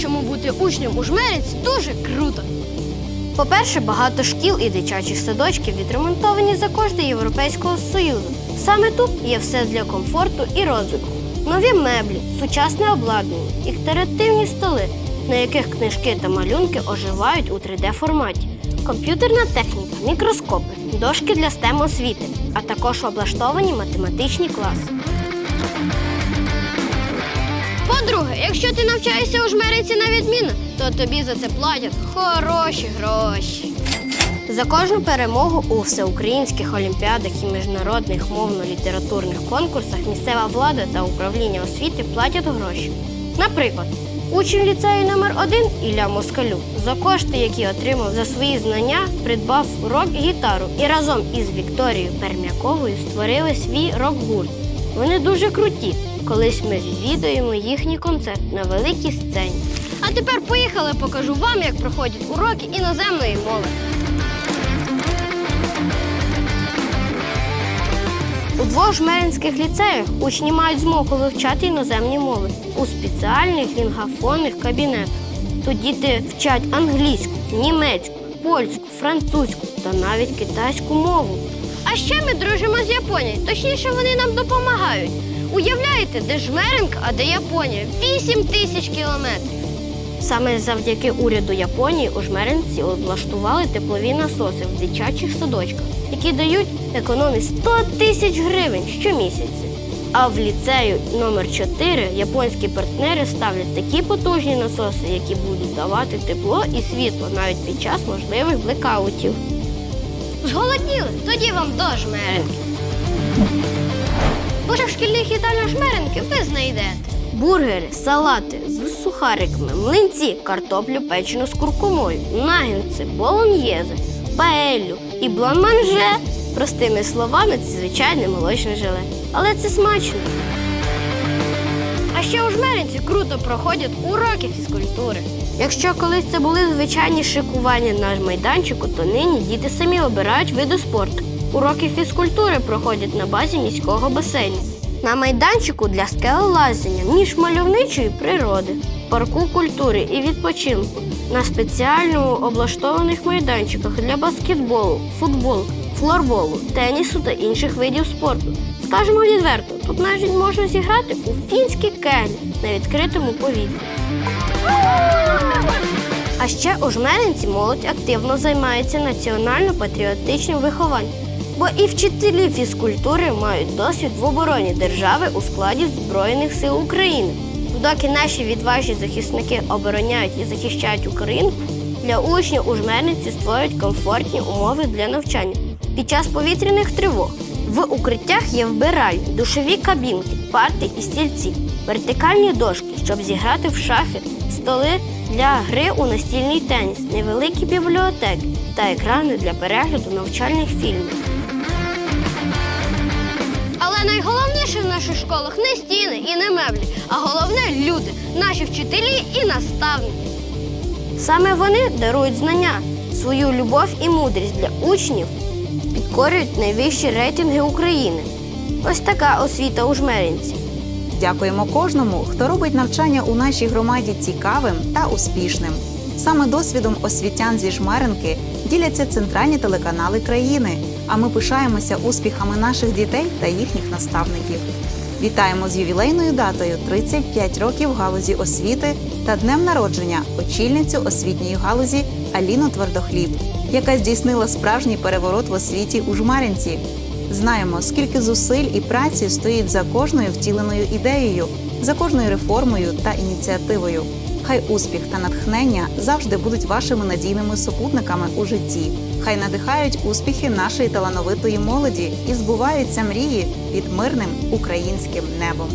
чому бути учнем у жмеринці дуже круто. По-перше, багато шкіл і дитячих садочків відремонтовані за кошти Європейського Союзу. Саме тут є все для комфорту і розвитку. Нові меблі, сучасне обладнання, інтерактивні столи, на яких книжки та малюнки оживають у 3D форматі, комп'ютерна техніка, мікроскопи, дошки для STEM освіти, а також облаштовані математичні класи. По-друге, якщо ти навчаєшся у жмериці на відміну, то тобі за це платять хороші гроші. За кожну перемогу у всеукраїнських олімпіадах і міжнародних мовно-літературних конкурсах місцева влада та управління освіти платять гроші. Наприклад, учень ліцею номер 1 Ілля Москалю за кошти, які отримав за свої знання, придбав рок-гітару і разом із Вікторією Пермяковою створили свій рок-гурт. Вони дуже круті. Колись ми відвідуємо їхній концерт на великій сцені. А тепер поїхали, покажу вам, як проходять уроки іноземної мови. У двох жмеринських ліцеях учні мають змогу вивчати іноземні мови у спеціальних лінгафонних кабінетах. Тут діти вчать англійську, німецьку, польську, французьку та навіть китайську мову. А ще ми дружимо з Японією, точніше, вони нам допомагають. Уявляєте, де жмеринка, а де Японія? 8 тисяч кілометрів. Саме завдяки уряду Японії у жмеринці облаштували теплові насоси в дитячих садочках, які дають економії 100 тисяч гривень щомісяця. А в ліцею номер 4 японські партнери ставлять такі потужні насоси, які будуть давати тепло і світло навіть під час можливих блекаутів. Зголодніли? Тоді вам до жмеринки. Їдальнях ви знайдете. Бургери, салати з сухариками, млинці, картоплю печену з куркумою, нагінці, болоньєзе, паелю і бланманже. Простими словами, це звичайне молочне желе. Але це смачно. А ще у жмеринці круто проходять уроки фізкультури. Якщо колись це були звичайні шикування на майданчику, то нині діти самі обирають види спорту. Уроки фізкультури проходять на базі міського басейну. На майданчику для скелелазення між мальовничої природи, парку культури і відпочинку, на спеціально облаштованих майданчиках для баскетболу, футболу, флорболу, тенісу та інших видів спорту. Скажемо відверто, тут навіть можна зіграти у фінські кеглі на відкритому повітрі. А ще у жмеринці молодь активно займається національно-патріотичним вихованням, бо і вчителі фізкультури мають досвід в обороні держави у складі Збройних сил України. Доки наші відважні захисники обороняють і захищають Україну, для учнів у жмерниці створюють комфортні умови для навчання під час повітряних тривог. В укриттях є вбиральні, душові кабінки, парти і стільці, вертикальні дошки, щоб зіграти в шахи, столи для гри у настільний теніс, невеликі бібліотеки та екрани для перегляду навчальних фільмів. Але найголовніше в наших школах не стіни і не меблі, а головне люди, наші вчителі і наставники. Саме вони дарують знання, свою любов і мудрість для учнів, підкорюють найвищі рейтинги України. Ось така освіта у жмеринці. Дякуємо кожному, хто робить навчання у нашій громаді цікавим та успішним. Саме досвідом освітян зі жмеренки діляться центральні телеканали країни. А ми пишаємося успіхами наших дітей та їхніх наставників. Вітаємо з ювілейною датою 35 років галузі освіти та днем народження очільницю освітньої галузі Аліну Твердохліб, яка здійснила справжній переворот в освіті у жмаринці. Знаємо, скільки зусиль і праці стоїть за кожною втіленою ідеєю, за кожною реформою та ініціативою. Хай успіх та натхнення завжди будуть вашими надійними супутниками у житті. Хай надихають успіхи нашої талановитої молоді і збуваються мрії під мирним українським небом.